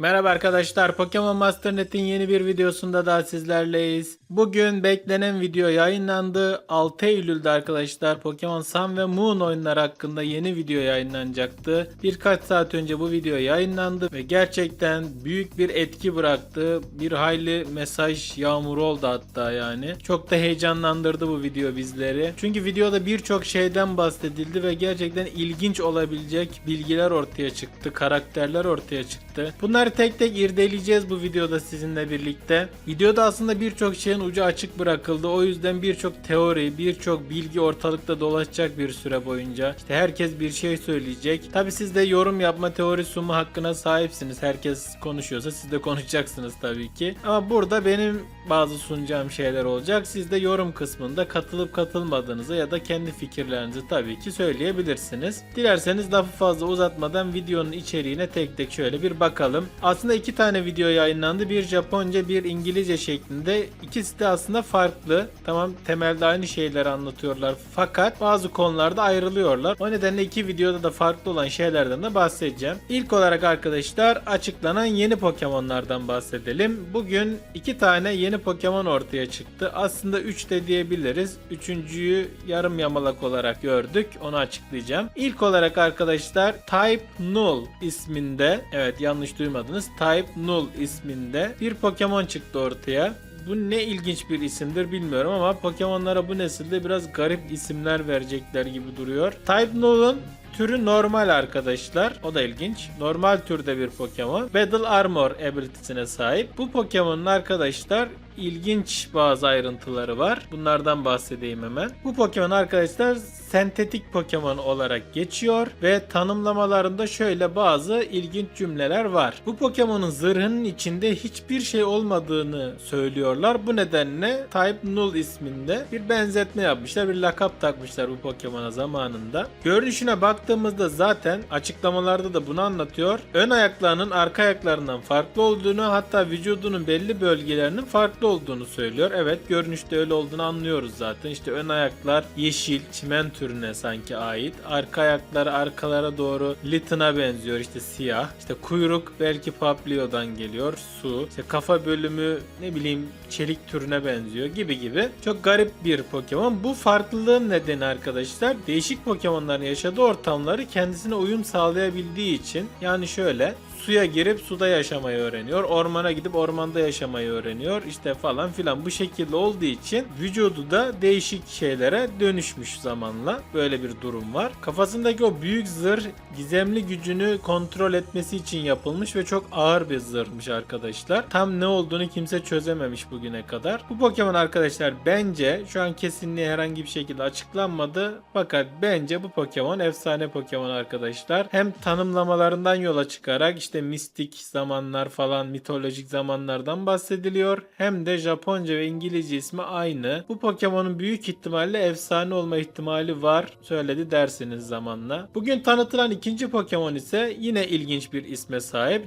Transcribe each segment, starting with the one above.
Merhaba arkadaşlar, Pokemon Master Net'in yeni bir videosunda daha sizlerleyiz. Bugün beklenen video yayınlandı. 6 Eylül'de arkadaşlar Pokemon Sun ve Moon oyunları hakkında yeni video yayınlanacaktı. Birkaç saat önce bu video yayınlandı ve gerçekten büyük bir etki bıraktı. Bir hayli mesaj yağmuru oldu hatta yani. Çok da heyecanlandırdı bu video bizleri. Çünkü videoda birçok şeyden bahsedildi ve gerçekten ilginç olabilecek bilgiler ortaya çıktı. Karakterler ortaya çıktı. Bunları tek tek irdeleyeceğiz bu videoda sizinle birlikte. Videoda aslında birçok şeyin ucu açık bırakıldı. O yüzden birçok teori, birçok bilgi ortalıkta dolaşacak bir süre boyunca. İşte herkes bir şey söyleyecek. Tabi siz de yorum yapma, teori sunma hakkına sahipsiniz. Herkes konuşuyorsa siz de konuşacaksınız tabii ki. Ama burada benim bazı sunacağım şeyler olacak. Siz de yorum kısmında katılıp katılmadığınızı ya da kendi fikirlerinizi tabii ki söyleyebilirsiniz. Dilerseniz lafı fazla uzatmadan videonun içeriğine tek tek şöyle bir bakalım. Aslında iki tane video yayınlandı. Bir Japonca, bir İngilizce şeklinde. İkisi de aslında farklı. Tamam temelde aynı şeyleri anlatıyorlar. Fakat bazı konularda ayrılıyorlar. O nedenle iki videoda da farklı olan şeylerden de bahsedeceğim. İlk olarak arkadaşlar açıklanan yeni Pokemon'lardan bahsedelim. Bugün iki tane yeni Pokemon ortaya çıktı. Aslında 3 de diyebiliriz. Üçüncüyü yarım yamalak olarak gördük. Onu açıklayacağım. İlk olarak arkadaşlar Type Null isminde evet yanlış duymadınız. Type Null isminde bir Pokemon çıktı ortaya. Bu ne ilginç bir isimdir bilmiyorum ama Pokemon'lara bu nesilde biraz garip isimler verecekler gibi duruyor. Type Null'un Türü normal arkadaşlar. O da ilginç. Normal türde bir Pokemon. Battle Armor ability'sine sahip. Bu Pokemon'un arkadaşlar ilginç bazı ayrıntıları var. Bunlardan bahsedeyim hemen. Bu Pokemon arkadaşlar sentetik Pokemon olarak geçiyor ve tanımlamalarında şöyle bazı ilginç cümleler var. Bu Pokemon'un zırhının içinde hiçbir şey olmadığını söylüyorlar. Bu nedenle Type Null isminde bir benzetme yapmışlar. Bir lakap takmışlar bu Pokemon'a zamanında. Görünüşüne baktığımızda zaten açıklamalarda da bunu anlatıyor. Ön ayaklarının arka ayaklarından farklı olduğunu hatta vücudunun belli bölgelerinin farklı olduğunu söylüyor. Evet görünüşte öyle olduğunu anlıyoruz zaten. İşte ön ayaklar yeşil, çimen türüne sanki ait. Arka ayakları arkalara doğru Litten'a benziyor işte siyah. İşte kuyruk belki Paplio'dan geliyor. Su. İşte kafa bölümü ne bileyim çelik türüne benziyor gibi gibi. Çok garip bir Pokemon. Bu farklılığın nedeni arkadaşlar değişik Pokemon'ların yaşadığı ortamları kendisine uyum sağlayabildiği için. Yani şöyle suya girip suda yaşamayı öğreniyor. Ormana gidip ormanda yaşamayı öğreniyor. İşte falan filan bu şekilde olduğu için vücudu da değişik şeylere dönüşmüş zamanla. Böyle bir durum var. Kafasındaki o büyük zırh gizemli gücünü kontrol etmesi için yapılmış ve çok ağır bir zırhmış arkadaşlar. Tam ne olduğunu kimse çözememiş bugüne kadar. Bu Pokemon arkadaşlar bence şu an kesinliği herhangi bir şekilde açıklanmadı. Fakat bence bu Pokemon efsane Pokemon arkadaşlar. Hem tanımlamalarından yola çıkarak işte mistik zamanlar falan mitolojik zamanlardan bahsediliyor. Hem de Japonca ve İngilizce ismi aynı. Bu Pokemon'un büyük ihtimalle efsane olma ihtimali var. Söyledi dersiniz zamanla. Bugün tanıtılan ikinci Pokemon ise yine ilginç bir isme sahip.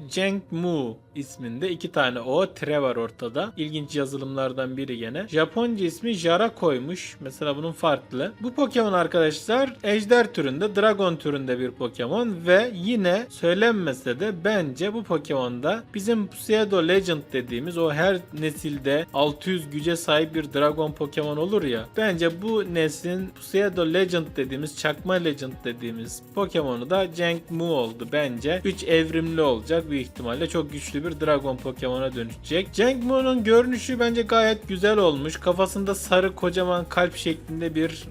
Mu isminde iki tane o tre var ortada. İlginç yazılımlardan biri gene. Japonca ismi Jara koymuş. Mesela bunun farklı. Bu Pokemon arkadaşlar ejder türünde, dragon türünde bir Pokemon ve yine söylenmese de bence bu Pokemon'da bizim Pseudo Legend dediğimiz o her nesilde 600 güce sahip bir Dragon Pokemon olur ya. Bence bu neslin Pseudo Legend dediğimiz, çakma Legend dediğimiz Pokemon'u da Mu oldu bence. 3 evrimli olacak büyük ihtimalle. Çok güçlü bir Dragon Pokemon'a dönüşecek. Mu'nun görünüşü bence gayet güzel olmuş. Kafasında sarı kocaman kalp şeklinde bir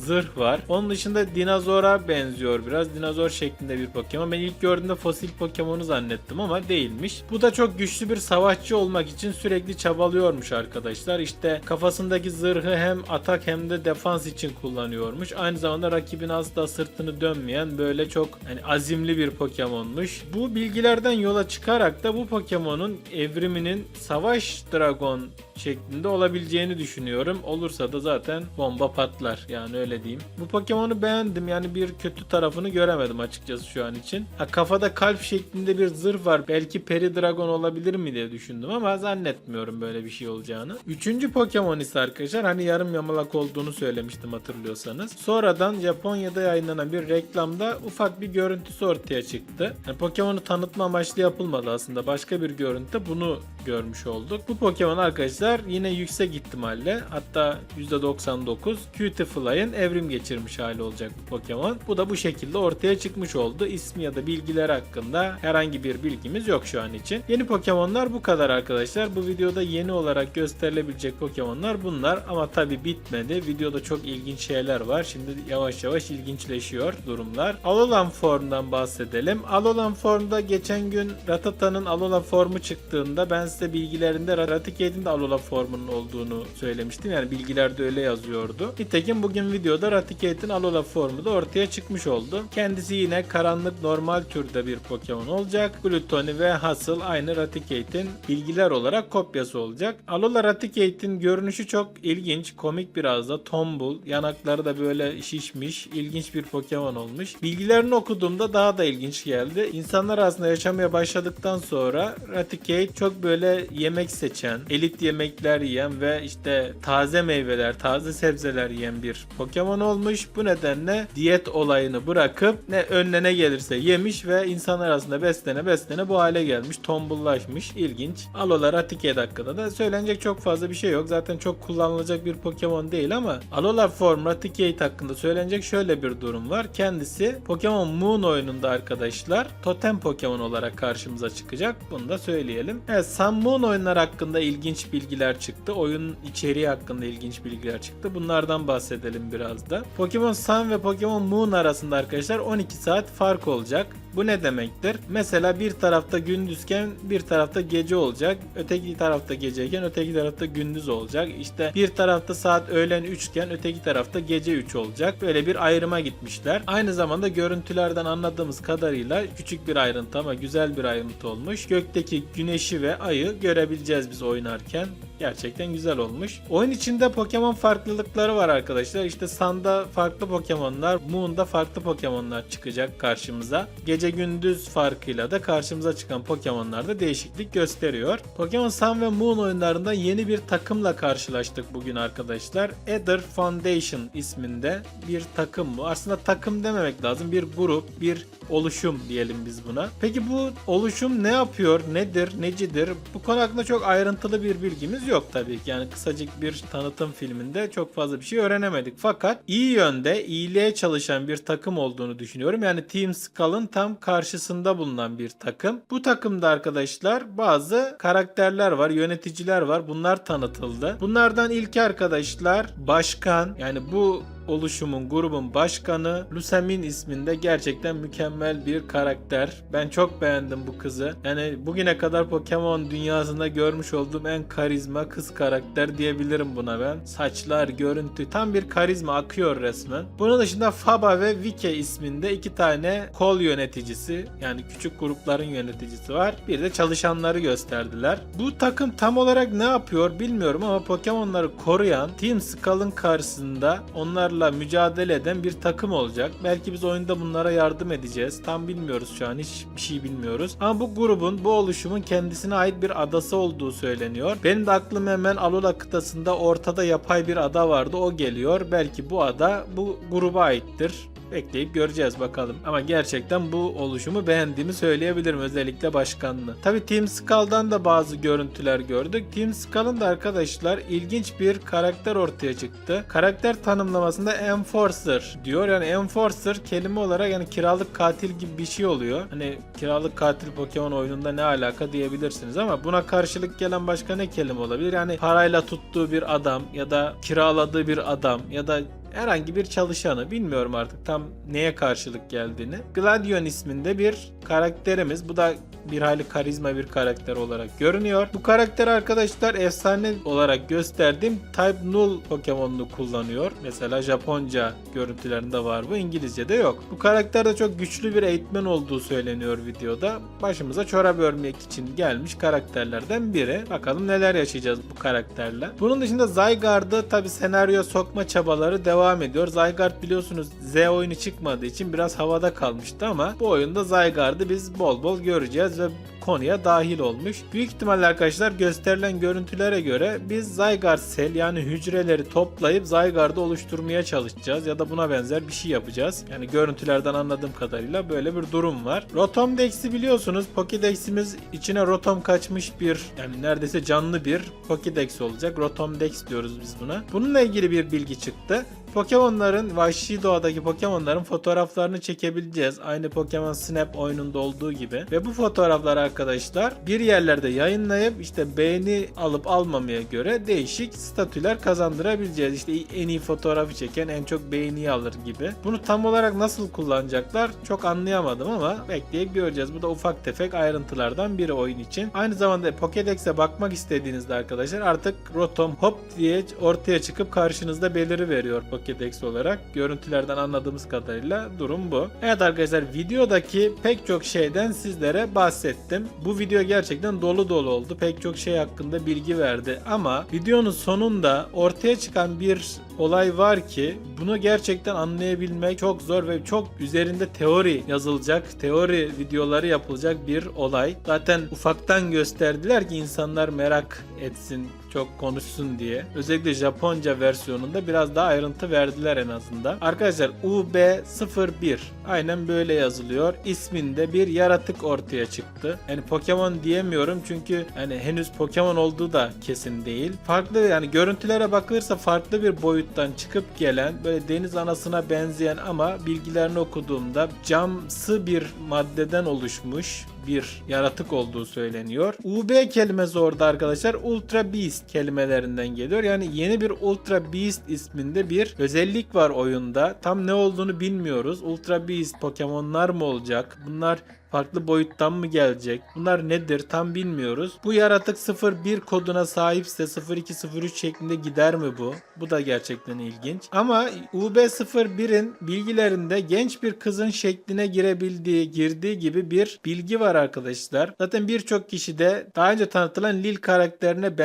zırh var. Onun dışında dinozora benziyor biraz. Dinozor şeklinde bir Pokemon. Ben ilk gördüğümde fosil Pokemon'u zannettim ama değilmiş. Bu da çok güçlü bir savaşçı olmak için sürekli çabalıyormuş arkadaşlar. İşte kafasındaki zırhı hem atak hem de defans için kullanıyormuş. Aynı zamanda rakibin asla sırtını dönmeyen böyle çok hani azimli bir Pokemon'muş. Bu bilgilerden yola çıkarak da bu Pokemon'un evriminin Savaş Dragon şeklinde olabileceğini düşünüyorum. Olursa da zaten bomba patlar. Yani öyle öyle diyeyim. Bu Pokemon'u beğendim yani bir kötü tarafını göremedim açıkçası şu an için. Ha, kafada kalp şeklinde bir zırh var. Belki Peri Dragon olabilir mi diye düşündüm ama zannetmiyorum böyle bir şey olacağını. Üçüncü Pokemon ise arkadaşlar hani yarım yamalak olduğunu söylemiştim hatırlıyorsanız. Sonradan Japonya'da yayınlanan bir reklamda ufak bir görüntüsü ortaya çıktı. Yani Pokemon'u tanıtma amaçlı yapılmadı aslında. Başka bir görüntüde bunu görmüş olduk. Bu Pokemon arkadaşlar yine yüksek ihtimalle hatta %99 Cutiefly'ın evrim geçirmiş hali olacak bu Pokemon. Bu da bu şekilde ortaya çıkmış oldu. İsmi ya da bilgileri hakkında herhangi bir bilgimiz yok şu an için. Yeni Pokemon'lar bu kadar arkadaşlar. Bu videoda yeni olarak gösterilebilecek Pokemon'lar bunlar ama tabi bitmedi. Videoda çok ilginç şeyler var. Şimdi yavaş yavaş ilginçleşiyor durumlar. Alolan formdan bahsedelim. Alolan formda geçen gün Ratata'nın Alolan formu çıktığında ben size bilgilerinde Raticate'in de Alolan formunun olduğunu söylemiştim. Yani bilgilerde öyle yazıyordu. Nitekim bugün videoda Raticate'in Alolan formu da ortaya çıkmış oldu. Kendisi yine karanlık normal türde bir Pokemon olacak. Glutoni ve Hustle aynı Raticate'in bilgiler olarak kopyası olacak. Alola Raticate'in görünüşü çok ilginç, komik biraz da tombul. Yanakları da böyle şişmiş, ilginç bir Pokemon olmuş. Bilgilerini okuduğumda daha da ilginç geldi. İnsanlar aslında yaşamaya başladıktan sonra Raticate çok böyle yemek seçen, elit yemekler yiyen ve işte taze meyveler, taze sebzeler yiyen bir Pokemon olmuş. Bu nedenle diyet olayını bırakıp ne önüne ne gelirse yemiş ve insan arasında beslene beslene bu hale gelmiş. Tombullaşmış. ilginç. Alola Raticate hakkında da söylenecek çok fazla bir şey yok. Zaten çok kullanılacak bir Pokemon değil ama Alola Form Raticate hakkında söylenecek şöyle bir durum var. Kendisi Pokemon Moon oyununda arkadaşlar totem Pokemon olarak karşımıza çıkacak. Bunu da söyleyelim. Evet Sun Moon oyunlar hakkında ilginç bilgiler çıktı. Oyun içeriği hakkında ilginç bilgiler çıktı. Bunlardan bahsedelim biraz da. Pokemon Sun ve Pokemon Moon arasında arkadaşlar 12 saat fark olacak. Bu ne demektir? Mesela bir tarafta gündüzken bir tarafta gece olacak. Öteki tarafta geceyken öteki tarafta gündüz olacak. İşte bir tarafta saat öğlen 3 iken öteki tarafta gece 3 olacak. Böyle bir ayrıma gitmişler. Aynı zamanda görüntülerden anladığımız kadarıyla küçük bir ayrıntı ama güzel bir ayrıntı olmuş. Gökteki güneşi ve ayı görebileceğiz biz oynarken. Gerçekten güzel olmuş. Oyun içinde Pokemon farklılıkları var arkadaşlar. İşte Sun'da farklı Pokemon'lar, Moon'da farklı Pokemon'lar çıkacak karşımıza. Gece gündüz farkıyla da karşımıza çıkan Pokemon'larda değişiklik gösteriyor. Pokemon Sun ve Moon oyunlarında yeni bir takımla karşılaştık bugün arkadaşlar. Ether Foundation isminde bir takım bu. Aslında takım dememek lazım. Bir grup, bir oluşum diyelim biz buna. Peki bu oluşum ne yapıyor, nedir, necidir? Bu konu hakkında çok ayrıntılı bir bilgimiz yok tabii ki. Yani kısacık bir tanıtım filminde çok fazla bir şey öğrenemedik. Fakat iyi yönde, iyiliğe çalışan bir takım olduğunu düşünüyorum. Yani Team Skull'ın tam karşısında bulunan bir takım. Bu takımda arkadaşlar bazı karakterler var, yöneticiler var. Bunlar tanıtıldı. Bunlardan ilk arkadaşlar başkan yani bu oluşumun, grubun başkanı Lusamin isminde gerçekten mükemmel bir karakter. Ben çok beğendim bu kızı. Yani bugüne kadar Pokemon dünyasında görmüş olduğum en karizma kız karakter diyebilirim buna ben. Saçlar, görüntü tam bir karizma akıyor resmen. Bunun dışında Faba ve Vike isminde iki tane kol yöneticisi yani küçük grupların yöneticisi var. Bir de çalışanları gösterdiler. Bu takım tam olarak ne yapıyor bilmiyorum ama Pokemon'ları koruyan Team Skull'ın karşısında onlarla mücadele eden bir takım olacak. Belki biz oyunda bunlara yardım edeceğiz. Tam bilmiyoruz şu an hiçbir şey bilmiyoruz. Ama bu grubun, bu oluşumun kendisine ait bir adası olduğu söyleniyor. Benim de aklım hemen Alola kıtasında ortada yapay bir ada vardı. O geliyor. Belki bu ada bu gruba aittir. Bekleyip göreceğiz bakalım. Ama gerçekten bu oluşumu beğendiğimi söyleyebilirim. Özellikle başkanını. Tabi Team Skull'dan da bazı görüntüler gördük. Team Skull'ın da arkadaşlar ilginç bir karakter ortaya çıktı. Karakter tanımlamasında Enforcer diyor. Yani Enforcer kelime olarak yani kiralık katil gibi bir şey oluyor. Hani kiralık katil Pokemon oyununda ne alaka diyebilirsiniz ama buna karşılık gelen başka ne kelime olabilir? Yani parayla tuttuğu bir adam ya da kiraladığı bir adam ya da herhangi bir çalışanı bilmiyorum artık tam neye karşılık geldiğini. Gladion isminde bir karakterimiz. Bu da bir hayli karizma bir karakter olarak görünüyor. Bu karakter arkadaşlar efsane olarak gösterdiğim Type Null Pokemon'unu kullanıyor. Mesela Japonca görüntülerinde var bu. İngilizce'de yok. Bu karakter de çok güçlü bir eğitmen olduğu söyleniyor videoda. Başımıza çorap örmek için gelmiş karakterlerden biri. Bakalım neler yaşayacağız bu karakterle. Bunun dışında Zygarde'ı tabi senaryo sokma çabaları devam ediyor. Zygarde biliyorsunuz Z oyunu çıkmadığı için biraz havada kalmıştı ama bu oyunda Zygarde'ı biz bol bol göreceğiz ve konuya dahil olmuş. Büyük ihtimalle arkadaşlar gösterilen görüntülere göre biz Zygarde Cell yani hücreleri toplayıp Zygarde'ı oluşturmaya çalışacağız ya da buna benzer bir şey yapacağız. Yani görüntülerden anladığım kadarıyla böyle bir durum var. Rotom Dex'i biliyorsunuz Pokédex'imiz içine Rotom kaçmış bir yani neredeyse canlı bir Pokédex olacak. Rotom Dex diyoruz biz buna. Bununla ilgili bir bilgi çıktı. Pokemon'ların vahşi doğadaki Pokemon'ların fotoğraflarını çekebileceğiz. Aynı Pokemon Snap oyununda olduğu gibi. Ve bu fotoğraflar arkadaşlar bir yerlerde yayınlayıp işte beğeni alıp almamaya göre değişik statüler kazandırabileceğiz. İşte en iyi fotoğrafı çeken en çok beğeniyi alır gibi. Bunu tam olarak nasıl kullanacaklar çok anlayamadım ama bekleyip göreceğiz. Bu da ufak tefek ayrıntılardan biri oyun için. Aynı zamanda Pokédex'e bakmak istediğinizde arkadaşlar artık Rotom hop diye ortaya çıkıp karşınızda beliri veriyor Pokédex olarak. Görüntülerden anladığımız kadarıyla durum bu. Evet arkadaşlar videodaki pek çok şeyden sizlere bahsettim. Bu video gerçekten dolu dolu oldu. Pek çok şey hakkında bilgi verdi ama videonun sonunda ortaya çıkan bir olay var ki bunu gerçekten anlayabilmek çok zor ve çok üzerinde teori yazılacak, teori videoları yapılacak bir olay. Zaten ufaktan gösterdiler ki insanlar merak etsin, çok konuşsun diye. Özellikle Japonca versiyonunda biraz daha ayrıntı verdiler en azından. Arkadaşlar UB01 aynen böyle yazılıyor. İsminde bir yaratık ortaya çıktı. Yani Pokemon diyemiyorum çünkü hani henüz Pokemon olduğu da kesin değil. Farklı yani görüntülere bakılırsa farklı bir boyuttan çıkıp gelen böyle deniz anasına benzeyen ama bilgilerini okuduğumda camsı bir maddeden oluşmuş bir yaratık olduğu söyleniyor. UB kelimesi orada arkadaşlar Ultra Beast kelimelerinden geliyor. Yani yeni bir Ultra Beast isminde bir özellik var oyunda. Tam ne olduğunu bilmiyoruz. Ultra Beast Pokemon'lar mı olacak? Bunlar farklı boyuttan mı gelecek? Bunlar nedir tam bilmiyoruz. Bu yaratık 01 koduna sahipse 0203 şeklinde gider mi bu? Bu da gerçekten ilginç. Ama UB01'in bilgilerinde genç bir kızın şekline girebildiği, girdiği gibi bir bilgi var arkadaşlar. Zaten birçok kişi de daha önce tanıtılan Lil karakterine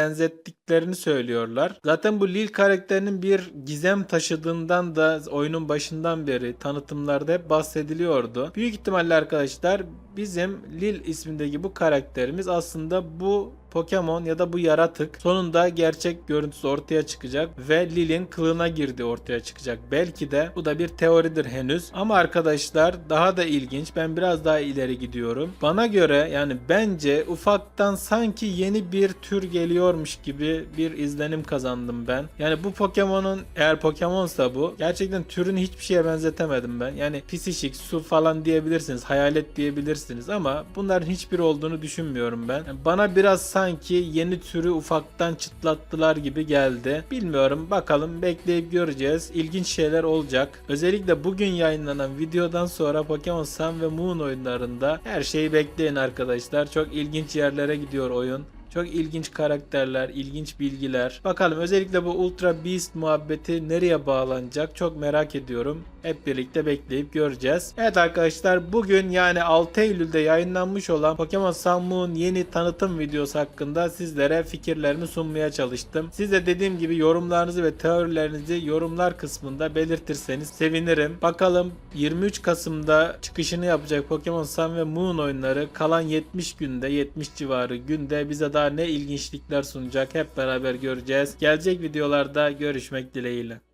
benzettiklerini söylüyorlar. Zaten bu Lil karakterinin bir gizem taşıdığından da oyunun başından beri tanıtımlarda hep bahsediliyordu. Büyük ihtimalle arkadaşlar bizim Lil ismindeki bu karakterimiz aslında bu Pokemon ya da bu yaratık sonunda gerçek görüntüsü ortaya çıkacak ve Lil'in kılığına girdi ortaya çıkacak. Belki de bu da bir teoridir henüz. Ama arkadaşlar daha da ilginç. Ben biraz daha ileri gidiyorum. Bana göre yani bence ufaktan sanki yeni bir tür geliyormuş gibi bir izlenim kazandım ben. Yani bu Pokemon'un eğer Pokemon'sa bu gerçekten türünü hiçbir şeye benzetemedim ben. Yani pisişik, su falan diyebilirsiniz, hayalet diyebilirsiniz ama bunların hiçbir olduğunu düşünmüyorum ben. Yani bana biraz sanki yeni türü ufaktan çıtlattılar gibi geldi. Bilmiyorum bakalım bekleyip göreceğiz. İlginç şeyler olacak. Özellikle bugün yayınlanan videodan sonra Pokemon Sun ve Moon oyunlarında her şeyi bekleyin arkadaşlar. Çok ilginç yerlere gidiyor oyun. Çok ilginç karakterler, ilginç bilgiler. Bakalım özellikle bu Ultra Beast muhabbeti nereye bağlanacak çok merak ediyorum. Hep birlikte bekleyip göreceğiz. Evet arkadaşlar bugün yani 6 Eylül'de yayınlanmış olan Pokemon Sun Moon yeni tanıtım videosu hakkında sizlere fikirlerimi sunmaya çalıştım. Siz de dediğim gibi yorumlarınızı ve teorilerinizi yorumlar kısmında belirtirseniz sevinirim. Bakalım 23 Kasım'da çıkışını yapacak Pokemon Sun ve Moon oyunları kalan 70 günde 70 civarı günde bize daha ne ilginçlikler sunacak hep beraber göreceğiz. Gelecek videolarda görüşmek dileğiyle.